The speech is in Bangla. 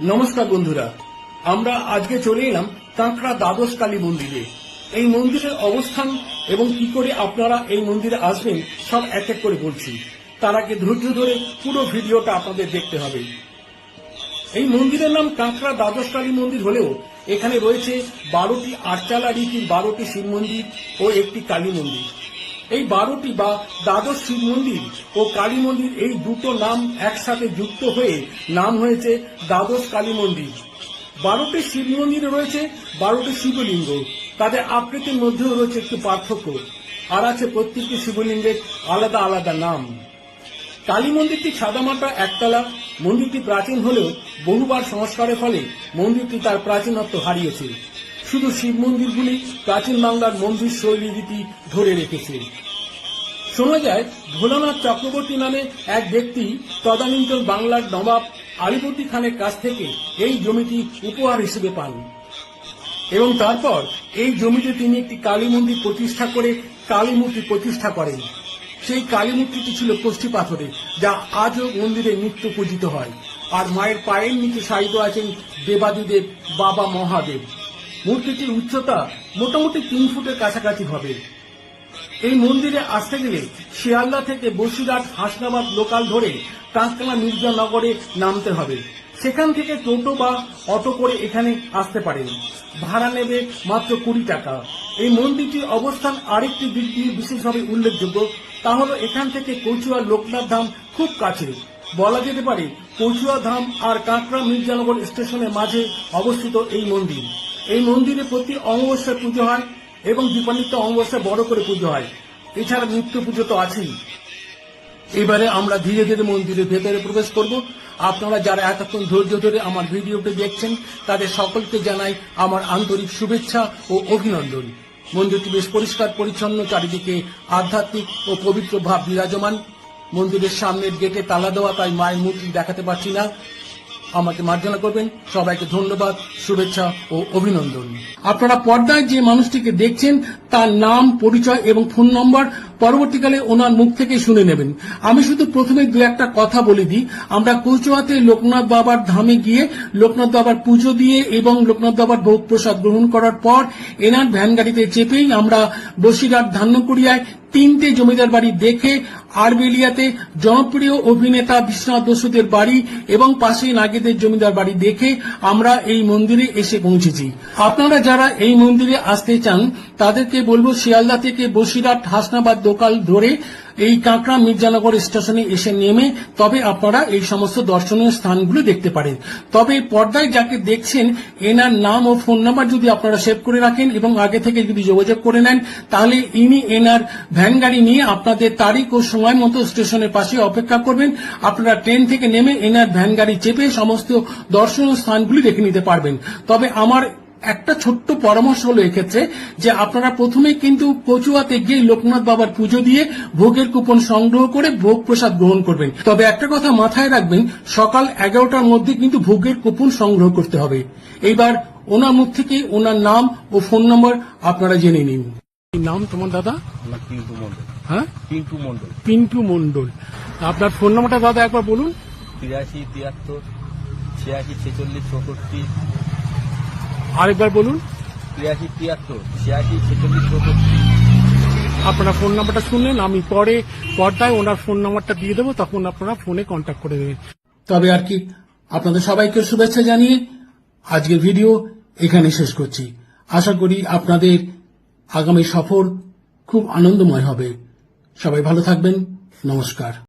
নমস্কার বন্ধুরা, আমরা আজকে চলে এলাম কাঁকড়া দ্বাদশ কালী মন্দিরে। এই মন্দিরের অবস্থান এবং কি করে আপনারা এই মন্দিরে আসবেন সব এক এক করে বলছি। তার আগে ধৈর্য ধরে পুরো ভিডিওটা আপনাদের দেখতে হবে। এই মন্দিরের নাম কাঁকড়া দ্বাদশ কালী মন্দির হলেও এখানে রয়েছে বারোটি আটচালা রীতির বারোটি শিব মন্দির ও একটি কালী মন্দির। এই বারোটি বা দ্বাদশ শিব মন্দির ও কালী মন্দির এই দুটো নাম একসাথে যুক্ত হয়ে নাম হয়েছে দ্বাদশ কালী মন্দির। বারোটি শিব মন্দিরে রয়েছে, বারোটি শিবলিঙ্গ। তাদের আকৃতির মধ্যেও রয়েছে একটি পার্থক্য। আর আছে প্রত্যেকটি শিবলিঙ্গের আলাদা আলাদা নাম। কালী মন্দিরটি সাদামাটা একতলা। মন্দিরটি প্রাচীন হলেও বহুবার সংস্কারের ফলে মন্দিরটি তার প্রাচীনত্ব হারিয়েছে। শুধু শিব মন্দিরগুলি প্রাচীন বাংলার মন্দির শৈলী রীতি ধরে রেখেছে। শোনা যায়, ভোলানাথ চক্রবর্তী নামে এক ব্যক্তি তদানীন্তন বাংলার নবাব আলিবর্দী খানের কাছ থেকে এই জমিটি উপহার হিসেবে পান। এবং তারপর এই জমিতে তিনি একটি কালী মন্দির প্রতিষ্ঠা করে কালী মূর্তি প্রতিষ্ঠা করেন। সেই কালী মূর্তিটি ছিল কষ্টি পাথরে, যা আজও মন্দিরে নিত্য পূজিত হয়। আর মায়ের পায়ের নিচে শায়িত আছেন দেবাদিদেব, বাবা মহাদেব। মূর্তিটির উচ্চতা মোটামুটি তিন ফুটের কাছাকাছি হবে। এই মন্দিরে আসতে গেলে শিয়ালদা থেকে বসিরহাট, হাসনাবাদ লোকাল ধরে কাঁচতলা মির্জানগরে নামতে হবে। সেখান থেকে টোটো বা অটো করে এখানে আসতে পারেন। ভাড়া নেবে মাত্র কুড়ি টাকা। এই মন্দিরটির অবস্থান আরেকটি দিক দিয়ে বিশেষভাবে উল্লেখযোগ্য। তা হলো এখান থেকে কচুয়া লোকনাথ ধাম খুব কাছে। বলা যেতে পারে কচুয়া ধাম আর কাঁকড়া মির্জানগর স্টেশনের মাঝে অবস্থিত এই মন্দির। এই মন্দিরে প্রতি অমাবস্যায় পুজো হয় এবং দীপান্বিত অমাবস্যায় বড় করে পুজো হয়। এছাড়া নিত্য পুজো তো আছেই। এবারে আমরা ধীরে ধীরে মন্দিরের ভেতরে প্রবেশ করব। আপনারা যারা এতক্ষণ ধৈর্য ধরে আমার ভিডিওটি দেখছেন, তাদের সকলকে জানাই আমার আন্তরিক শুভেচ্ছা ও অভিনন্দন। মন্দিরটি বেশ পরিষ্কার, পরিচ্ছন্ন, চারিদিকে আধ্যাত্মিক ও পবিত্র ভাব বিরাজমান। মন্দিরের সামনের গেটে তালা দেওয়া, তাই মায়ের মূর্তি দেখাতে পারছি না। আমাকে মার্জনা করবেন। সবাইকে ধন্যবাদ শুভেচ্ছা ও অভিনন্দন। আপনারা পর্দায় যে মানুষটিকে দেখছেন তার নাম, পরিচয় এবং ফোন নম্বর পরবর্তীকালে ওনার মুখ থেকে শুনে নেবেন। আমি শুধু প্রথমে দু একটা কথা বলে দিই। আমরা কৌচুয়াতে লোকনাথ বাবার ধামে গিয়ে লোকনাথ বাবার পুজো দিয়ে এবং লোকনাথ বাবার ভোগ প্রসাদ গ্রহণ করার পর এনার ভ্যান গাড়িতে চেপেই আমরা বসিরহাট ধান্যকুড়িয়ায় তিনটে জমিদার বাড়ি দেখে আরবেলিয়াতে জনপ্রিয় অভিনেতা বিশ্বনাথ বসুদের বাড়ি এবং পাশে নাগেদের জমিদার বাড়ি দেখে আমরা এই মন্দিরে এসে পৌঁছেছি। আপনারা যারা এই মন্দিরে আসতে চান, তাদেরকে বলব, শিয়ালদা থেকে বসিরহাট, হাসনাবাদ দোকাল ধরে এই কাঁকড়া মির্জানগর স্টেশনে এসে নেমে তবে আপনারা এই সমস্ত দর্শনীয় স্থানগুলো দেখতে পারেন। তবে পর্দায় যাকে দেখছেন, এনার নাম ও ফোন নাম্বার যদি আপনারা সেভ করে রাখেন এবং আগে থেকে যদি যোগাযোগ করে নেন, তাহলে ইনি এনার ভ্যান গাড়ি নিয়ে আপনাদের তারিখ ও সময় মতো স্টেশনের পাশে অপেক্ষা করবেন। আপনারা ট্রেন থেকে নেমে এনার ভ্যান গাড়ি চেপে সমস্ত দর্শনীয় স্থানগুলি দেখে নিতে পারবেন। তবে আমার একটা ছোট্ট পরামর্শ হলো এক্ষেত্রে যে আপনারা প্রথমে কিন্তু কচুয়াতে গিয়ে লোকনাথ বাবার পুজো দিয়ে ভোগের কুপন সংগ্রহ করে ভোগ প্রসাদ গ্রহণ করবেন। তবে একটা কথা মাথায় রাখবেন সকাল এগারোটার মধ্যে কিন্তু ভোগের কুপন সংগ্রহ করতে হবে। এইবার ওনার মুখ থেকে ওনার নাম ও ফোন নম্বর আপনারা জেনে নিন। নাম তোমার দাদা? পিন্টু মন্ডল হ্যাঁ? পিন্টু মন্ডল পিন্টু মন্ডল আপনার ফোন নম্বরটা দাদা একবার বলুন। তিরাশি তিয়াত্তর ছিয়াশি ছেচল্লিশ চৌষট্টি আরেকবার বলুন। তিরাশি তিয়াত্তর ছিয়াশি ছেচল্লিশ চৌষট্টি। আপনারা ফোন নাম্বারটা শুনলেন আমি পরে পর্দায় ওনার ফোন নাম্বারটা দিয়ে দেবো তখন আপনারা ফোনে কন্ট্যাক্ট করে দেবেন। তবে আর কি আপনাদের সবাইকে শুভেচ্ছা জানিয়ে আজকের ভিডিও এখানে শেষ করছি। আশা করি আপনাদের আগামী সফর খুব আনন্দময় হবে। সবাই ভালো থাকবেন নমস্কার।